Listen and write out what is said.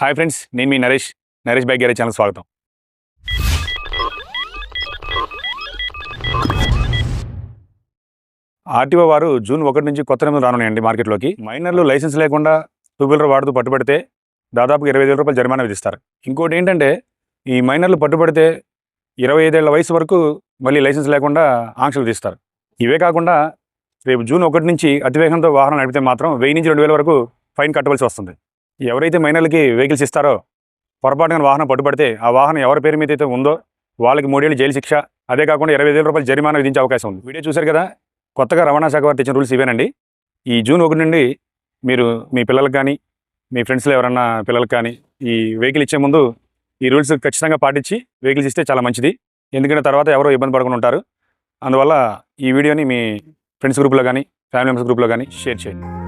Hi friends నేను మీ Naresh. Naresh bike garage channel స్వాగతం. RTO వారు జూన్ ఒకటి నుంచి కొత్త నిబంధనలు రానున్నాయండి మార్కెట్లోకి. మైనర్లు లైసెన్స్ లేకుండా టూ వీలర్ వాడుతూ పట్టుబడితే దాదాపు ఇరవై ఐదు వేల రూపాయలు జరిమానా విధిస్తారు. ఇంకోటి ఏంటంటే ఈ మైనర్లు పట్టుబడితే ఇరవై ఐదేళ్ళ వయసు వరకు మళ్ళీ లైసెన్స్ లేకుండా ఆంక్షలు విధిస్తారు. ఇవే కాకుండా రేపు జూన్ ఒకటి నుంచి అతివేగంతో వాహనం నడిపితే మాత్రం వెయ్యి నుంచి రెండు వేల వరకు ఫైన్ కట్టవలసి వస్తుంది. ఎవరైతే మైనర్లకి వెహికల్స్ ఇస్తారో పొరపాటుగా వాహనం పట్టుబడితే ఆ వాహనం ఎవరి పేరు మీద అయితే ఉందో వాళ్ళకి మూడేళ్ళు జైలు శిక్ష. అదే కాకుండా ఇరవై వేల రూపాయలు జరిమానా విధించే అవకాశం ఉంది. వీడియో చూశారు కదా? కొత్తగా రవాణా శాఖ వారు తెచ్చిన రూల్స్ ఇవేనండి. ఈ జూన్ ఒకటి నుండి మీరు మీ పిల్లలకు కానీ మీ ఫ్రెండ్స్లో ఎవరన్నా పిల్లలకు కానీ ఈ వెహికల్ ఇచ్చే ముందు ఈ రూల్స్ ఖచ్చితంగా పాటించి వెహికల్స్ ఇస్తే చాలా మంచిది. ఎందుకంటే తర్వాత ఎవరో ఇబ్బంది పడకుండా ఉంటారు. అందువల్ల ఈ వీడియోని మీ ఫ్రెండ్స్ గ్రూప్లో కానీ ఫ్యామిలీ మెంబర్స్ గ్రూప్లో కానీ షేర్ చేయండి.